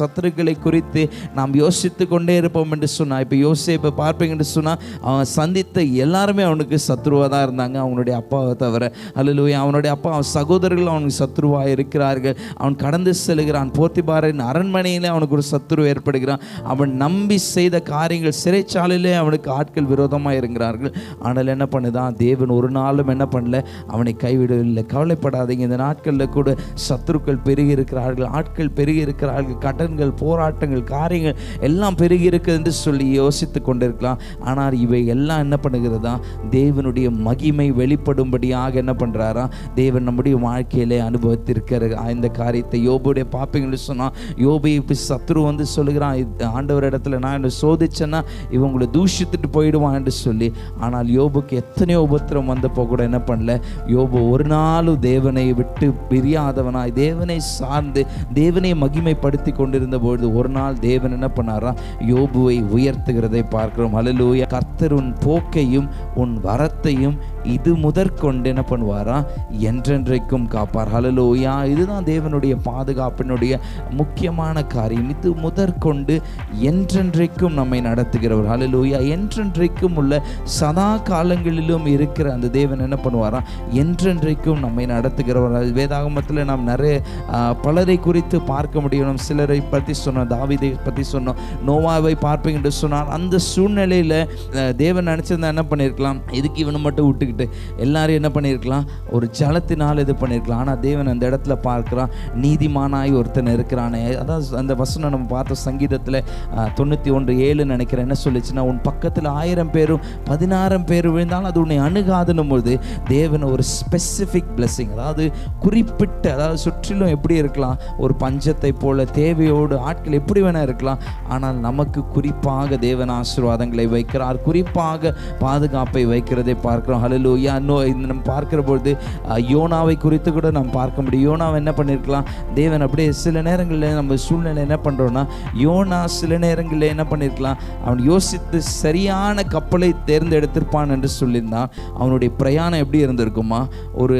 சத்துருக்களை குறித்து நாம் யோசித்து கொண்டே இருப்போம் என்று சொன்னால் இப்போ யோசிப்பை பார்ப்பீங்க என்று சொன்னால் அவன் சந்தித்த எல்லாருமே அவனுக்கு சத்ருவாக தான் இருந்தாங்க அவனுடைய அப்பாவை தவிர. அல்லது அவனுடைய அப்பா அவன் சகோதரர்கள் அவனுக்கு சத்ருவாக இருக்கிறார்கள். அவன் கடந்து செல்கிறான். போர்த்திபாரின் அரண்மனையிலே அவனுக்கு ஒரு சத்துரு ஏற்படுகிறான். அவன் நம்பி செய்த காரியங்கள் சிறைச்சாலையிலே அவனுக்கு ஆட்கள் விரோதமாக இருக்கிறார்கள். ஆனால் என்ன பண்ணுதான் தேவன் ஒரு நாளும் என்ன பண்ணல? அவனை கைவிடவில்லை. கவலைப்படாதீங்க. இந்த நாட்களில் கூட சத்துருக்கள் பெருகி இருக்கிறார்கள். ஆட்கள் பெருகி இருக்கிறார்கள். கடன்கள் போராட்டங்கள் காரியங்கள் எல்லாம் பெருகி இருக்குது என்று சொல்லி யோசித்து கொண்டிருக்கலாம். ஆனால் இவை எல்லாம் என்ன பண்ணுகிறதா? தேவனுடைய மகிமை வெளிப்படும்படியாக என்ன பண்ணுறாரா தேவன் நம்முடைய வாழ்க்கையிலே அனுபவித்திருக்கிற இந்த காரியத்தை யோபுடைய பார்ப்பீங்கன்னு சொன்னால் யோபை இப்போ சத்ரு வந்து சொல்லுகிறான் ஆண்டவர் இடத்துல நான் என்ன சோதிச்சேன்னா இவங்களை தூஷித்துட்டு போயிடுவான் என்று சொல்லி ஆனால் யோபுக்கு எத்தனையோ உபத்திரம் வந்தப்போ கூட என்ன பண்ணல? யோபு ஒரு நாளும் தேவனை விட்டு பிரியாதவனாய் தேவனை சார்ந்து தேவனை மகிமைப்படுத்தி கொண்டு பொழுது ஒரு நாள் தேவன் என்ன பண்ணாரா? யோபுவை உயர்த்துகிறதை பார்க்கிறோம். அலலூயா கர்த்தர் உன் போக்கையும் உன் வரத்தையும் இது முதற்கொண்டு என்ன பண்ணுவாரா? என்றென்றைக்கும் காப்பார். ஹலலோயா இதுதான் தேவனுடைய பாதுகாப்பினுடைய முக்கியமான காரியம். இது முதற்கொண்டு என்றென்றைக்கும் நம்மை நடத்துகிறவர். ஹலலோயா என்றென்றைக்கும் உள்ள சதா காலங்களிலும் இருக்கிற அந்த தேவன் என்ன பண்ணுவாரா? என்றென்றைக்கும் நம்மை நடத்துகிறவர். வேதாகமத்தில் நாம் நிறைய பலரை குறித்து பார்க்க முடியும். சிலரை பற்றி சொன்னோம் தாவிதை பற்றி சொன்னோம் நோவாவை பார்ப்பீங்க என்று சொன்னார் அந்த சூழ்நிலையில் தேவன் நினச்சிருந்தா என்ன பண்ணியிருக்கலாம் இதுக்கு இவனை மட்டும் விட்டுக்கிட்டு? எல்லாரும் என்ன பண்ணியிருக்கலாம் ஒரு ஜலத்தினால் இது பண்ணியிருக்கலாம் ஆனால் தேவன் அந்த இடத்துல பார்க்குறான் நீதிமானாய் ஒருத்தன் இருக்கிறானே. அதான் அந்த வசனம் நம்ம பார்த்த சங்கீதத்தில் தொண்ணூற்றி ஒன்று ஏழு நினைக்கிறேன். என்ன சொல்லிச்சுன்னா உன் பக்கத்தில் ஆயிரம் பேரும் பதினாயிரம் பேர் விழுந்தாலும் அது உன்னை அணுகாதுன்னும் பொழுது தேவன் ஒரு ஸ்பெசிஃபிக் blessing. அதாவது குறிப்பிட்ட அதாவது சுற்றிலும் எப்படி இருக்கலாம்? ஒரு பஞ்சத்தை போல தேவையோடு ஆட்கள் எப்படி வேணால் இருக்கலாம். ஆனால் நமக்கு குறிப்பாக தேவன் ஆசீர்வாதங்களை வைக்கிறார். குறிப்பாக பாதுகாப்பை வைக்கிறதை பார்க்கிறோம். ஹalleluya நோ இந்த நம்ம பார்க்கிற பொழுது யோனாவை குறித்து கூட நம்ம பார்க்க முடியும். யோனாவை என்ன பண்ணியிருக்கலாம் தேவன் அப்படியே சில நேரங்களில் நம்ம சூழ்நிலை என்ன பண்ணுறோன்னா யோனா சில நேரங்களில் என்ன பண்ணியிருக்கலாம் அவன் யோசித்து சரியான கப்பலை தேர்ந்தெடுத்திருப்பான் என்று சொல்லியிருந்தான். அவனுடைய பிரயாணம் எப்படி இருந்திருக்குமா? ஒரு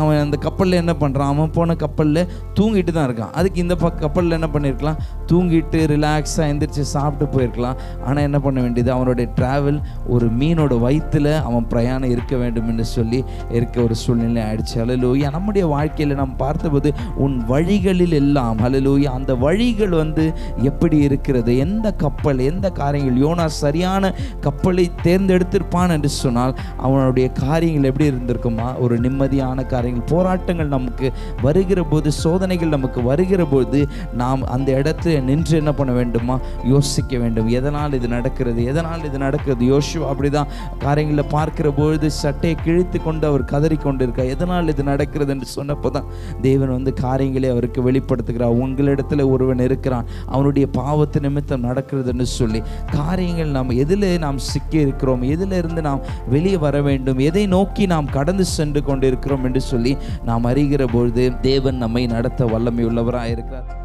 அவன் அந்த கப்பலில் என்ன பண்ணுறான் அவன் போன கப்பலில் தூங்கிட்டு தான் இருக்கான். அதுக்கு இந்த ப கப்பலில் என்ன பண்ணியிருக்கலாம் தூங்கிட்டு ரிலாக்ஸாக எந்திரிச்சு சாப்பிட்டு போயிருக்கலாம். ஆனால் என்ன பண்ண வேண்டியது? அவனுடைய ட்ராவல் ஒரு மீனோட வயிற்றில் அவன் பிரயாணம் இருக்க வேண்டும் என்று சொல்லி இருக்க ஒரு சூழ்நிலை ஆயிடுச்சு. அலலூயா நம்முடைய வாழ்க்கையில் நாம் பார்த்தபோது உன் வழிகளில் எல்லாம் அலலூயா அந்த வழிகள் வந்து எப்படி இருக்கிறது? எந்த கப்பல் எந்த காரியங்கள்? யோனா சரியான கப்பலை தேர்ந்தெடுத்திருப்பான் என்று சொன்னால் அவனுடைய காரியங்கள் எப்படி இருந்திருக்குமா? ஒரு நிம்மதியான காரியங்கள். போராட்டங்கள் நமக்கு வருகிற போது சோதனைகள் நமக்கு வருகிற போது நாம் அந்த இடத்துல நின்று என்ன பண்ண வேண்டுமா? யோசிக்க வேண்டும். எதனால் இது நடக்கிறது? எதனால் இது நடக்கிறது? யோசிவா அப்படிதான் காரியங்களை பார்க்கிற பொழுது சட்டையை கிழித்து கொண்டு அவர் கதறி கொண்டிருக்கார் எதனால் இது நடக்கிறது என்று சொன்னப்போ தான் தேவன் வந்து காரியங்களை அவருக்கு வெளிப்படுத்துகிறார். உங்களிடத்தில் ஒருவன் இருக்கிறான். அவனுடைய பாவத்து நிமித்தம் நடக்கிறதுன்னு சொல்லி காரியங்கள் நாம் எதில் நாம் சிக்கி இருக்கிறோம். எதிலிருந்து நாம் வெளியே வர வேண்டும். எதை நோக்கி நாம் கடந்து சென்று கொண்டிருக்கிறோம் என்று சொல்லி நாம் அறிகிற பொழுது தேவன் நம்மை நடத்த வல்லமை உள்ளவராக இருக்கிறார்